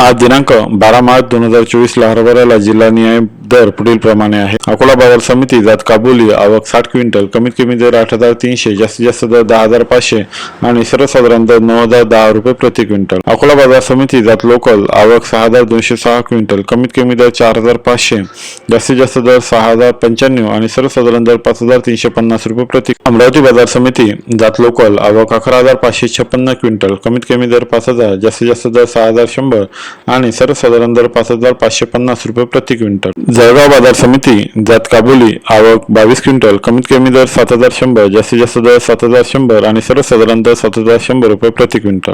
आज दिनांक बारा मार्च दोन हजार चोवीस ला हरभऱ्याला जिल्हा न्याय दर पुढील प्रमाणे आहे. अकोला बाजार समिती जात काबुली आवक साठ क्विंटल कमीत कमी दर आठ हजार तीनशे जास्तीत जास्त दर दहा हजार पाचशे आणि सर्वसाधारण दर नऊ हजार दहा रुपये प्रति क्विंटल. अकोला बाजार समिती जात लोकल आवक सहा हजार दोनशे सहा क्विंटल कमीत कमी दर चार हजार पाचशे जास्तीत जास्त दर सहा हजार पंच्याण्णव आणि सर्वसाधारण दर पाच हजार तीनशे पन्नास रुपये प्रति अमरावती बाजार समिती जात लोकल आवक अकरा हजार पाचशे छप्पन्न क्विंटल कमीत कमी दर पाच हजार जास्तीत जास्त दर सहा हजार शंभर आणि सर्वसाधारण दर पाच हजार पाचशे पन्नास रुपये प्रति क्विंटल. जळगाव बाजार समिती जात काबुली आवक बावीस क्विंटल कमीत कमी दर सात हजार शंभर जास्तीत जास्त दर सात हजार शंभर आणि सर्वसाधारण दर सात हजार शंभर रुपये प्रति क्विंटल.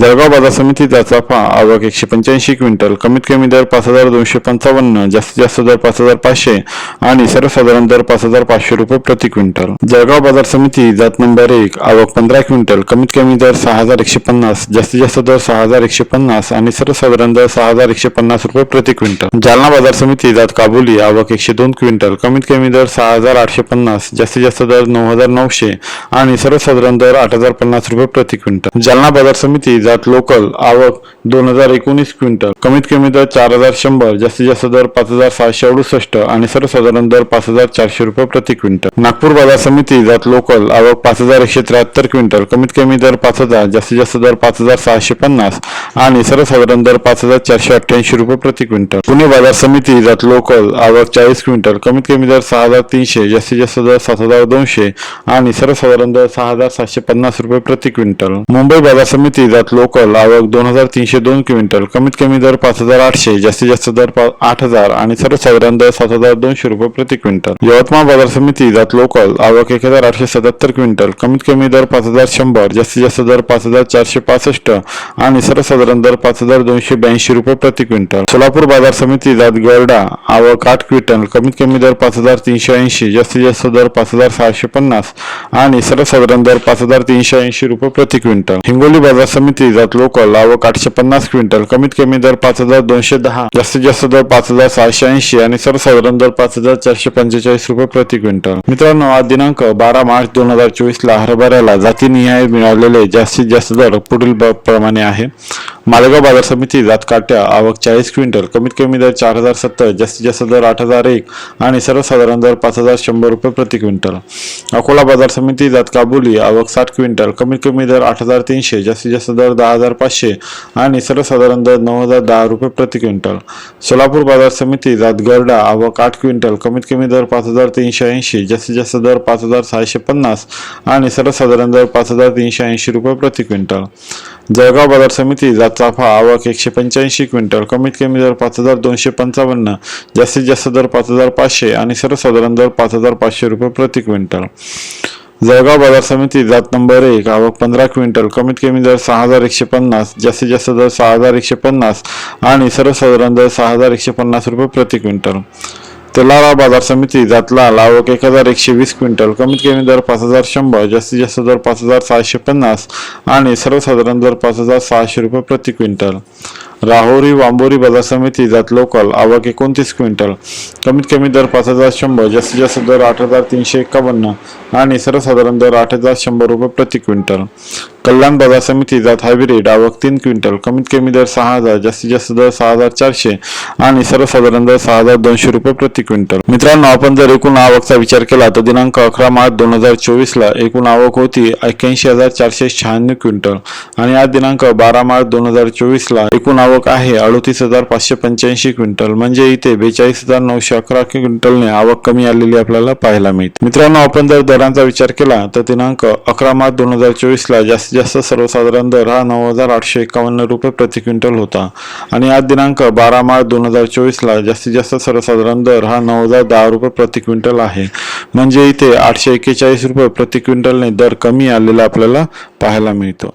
जळगाव बाजार समितीचा चाफा आवक एकशे पंच्याऐंशी क्विंटल कमीत कमी दर पाच हजार दोनशे पंचावन्न जास्तीत जास्त दर पाच हजार पाचशे आणि सर्वसाधारण दर पाच हजार पाचशे रुपये प्रति क्विंटल. जळगाव बाजार समिती जात नंबर एक आवक पंधरा क्विंटल कमीत कमी दर सहा हजार एकशे पन्नास जास्तीत जास्त दर सहा हजार एकशे पन्नास आणि सर्वसाधारण दर सहा हजार एकशे पन्नास रुपये प्रति क्विंटल. जालना बाजार समिती जात काबुली आवक एकशे दोन क्विंटल कमीत कमी दर सहा हजार आठशे पन्नास जास्तीत जास्त दर नऊ हजार नऊशे आणि सर्वसाधारण दर आठ हजार पन्नास रुपये प्रति क्विंटल. जालना बाजार समिती जात लोकल आवक दोन हजार एकोणीस क्विंटल. कमीत कमी दर चार हजार शंभर जास्तीत जास्त दर पाच हजार सहाशे अडुसष्ट आणि सर्वसाधारण दर पाच हजार चारशे रुपये प्रति क्विंटल. नागपूर बाजार समिती जात लोकल आवक पाच हजार एकशे त्र्याहत्तर क्विंटल कमीत कमी दर पाच हजार जास्तीत जास्त दर पाच हजार सहाशे पन्नास आणि सर्वसाधारण दर पाच हजार चारशे अठ्ठ्याऐंशी रुपये प्रति क्विंटल. पुणे बाजार समिती जात लोकल आवक चाळीस क्विंटल कमीत कमी दर सहा हजार तीनशे जास्तीत जास्त दर सात हजार दोनशे आणि सर्वसाधारण दर सहा हजार सातशे पन्नास रुपये प्रति क्विंटल. मुंबई बाजार समिती जात लोकल आवक दोन हजार तीनशे दोन क्विंटल कमीत कमी दर पाच हजार आठशे जास्तीत जास्त दर आठ हजार आणि सर्वसाधारण दर सात हजार दोनशे रुपये प्रति क्विंटल. यवतमाळ बाजार समिती जात लोकल आवक एक हजार आठशे सत्याहत्तर क्विंटल कमीत कमी दर पाच हजार शंभर जास्तीत जास्त दर पाच हजार चारशे पासष्ट आणि सर्वसाधारण दर पाच हजार दोनशे ब्याऐंशी रुपये प्रति क्विंटल. सोलापूर बाजार समिती जात गरडा आवक आठ क्विंटल कमीत कमी दर पाच हजार तीनशे ऐंशी जास्तीत जास्त दर पाच हजार सहाशे पन्नास आणि सर्वसाधारण दर पाच हजार तीनशे ऐंशी रुपये प्रति क्विंटल. हिंगोली बाजार समिती जात लोकल आठशे पन्नास क्विंटल. कमीत कमी दर पाच हजार दोनशे दहा. जास्तीत जास्त दर पाच हजार सहाशे ऐंशी आणि सर्वसाधारण दर पाच हजार चारशे पंचेचाळीस रुपये प्रति क्विंटल. मित्रांनो आज दिनांक बारा मार्च दोन हजार चोवीस ला हरभऱ्याला जातीनिहाय मिळालेले जास्तीत जास्त दर पुढील प्रमाणे आहे. मालेगाव बाजार समिती जात काट्या आवक चाळीस क्विंटल. कमीत कमी दर चार हजार सत्तर जास्तीत जास्त दर आठ हजार एक आणि सर्वसाधारण दर पाच हजार शंभर रुपये प्रति क्विंटल. अकोला बाजार समिती जात काबुली आवक साठ क्विंटल. कमीत कमी दर आठ हजार तीनशे जास्तीत जास्त दर दहा हजार पाचशे आणि सर्वसाधारण दर नऊ हजार दहा रुपये प्रति क्विंटल. सोलापूर बाजार समिती जात गरडा आवक आठ क्विंटल कमीत कमी दर पाच हजार तीनशे ऐंशी जास्तीत जास्त दर पाच हजार सहाशे पन्नास आणि सर्वसाधारण दर पाच हजार तीनशे ऐंशी रुपये प्रति क्विंटल. जळगाव बाजार समिती जात चाफा आवक एकशे पंच्याऐंशी क्विंटल कमीत कमी दर पाच हजार दोनशे पंचावन्न जास्तीत जास्त दर पाच हजार पाचशे आणि सर्वसाधारण दर पाच हजार पाचशे रुपये प्रति क्विंटल. जळगाव बाजार समिती जात नंबर एक आवक पंधरा क्विंटल कमीत कमी दर सहा हजार एकशे पन्नास जास्तीत जास्त दर सहा हजार एकशे पन्नास आणि सर्वसाधारण दर सहा हजार एकशे पन्नास रुपये प्रति क्विंटल. तेलारा बाजार समिती जात लाल आवक एक हजार एकशे वीस क्विंटल कमीत कमी दर पाच हजार शंभर जास्तीत जास्त दर पाच हजार सहाशे पन्नास आणि सर्वसाधारण दर पाच हजार सहाशे रुपये प्रति क्विंटल. राहोरी वांबोरी बाजार समिती जात लोकल आवक एकोणतीस क्विंटल कमीत कमी दर पाच हजार शंभर जास्तीत जास्त दर आठ हजार तीनशे एकावन्न आणि सर्वसाधारण दर आठ हजार शंभर रुपये प्रति क्विंटल. कल्याण बाजार समिती जात हायब्रिड आवक तीन क्विंटल कमीत कमी दर सहा हजार जास्तीत जास्त दर सहा हजार चारशे आणि सर्वसाधारण दर सहा हजार दोनशे रुपये प्रति क्विंटल. मित्रांनो आपण जर एकूण आवकचा विचार केला तर दिनांक अकरा मार्च दोन हजार चोवीस ला एकूण आवक होती एक्क्याऐंशी हजार चारशे शहाण्णव क्विंटल आणि आज दिनांक बारा मार्च दोन हजार चोवीस ला एकूण आवक आहे. अडतीस हजार पाचशे पंच्याऐंशी क्विंटल. म्हणजे इथे बेचाळीस हजार नऊशे अकरा क्विंटलने आवक कमी आलेली आपल्याला पाहायला मिळते. मित्रांनो आपण जर दरांचा विचार केला तर दिनांक अकरा मार्च दोन हजार चोवीस ला जास्तीत जास्त सर्वसाधारण दर हा नऊ हजार आठशे एकावन्न रुपये प्रति क्विंटल होता. आणि आज दिनांक बारा मार्च दोन हजार चोवीस ला जास्तीत जास्त सर्वसाधारण दर हा नऊ हजार दहा रुपये प्रति क्विंटल आहे. म्हणजे इथे आठशे एक्केचाळीस रुपये प्रति क्विंटलने दर कमी आलेला आपल्याला पाहायला मिळतो.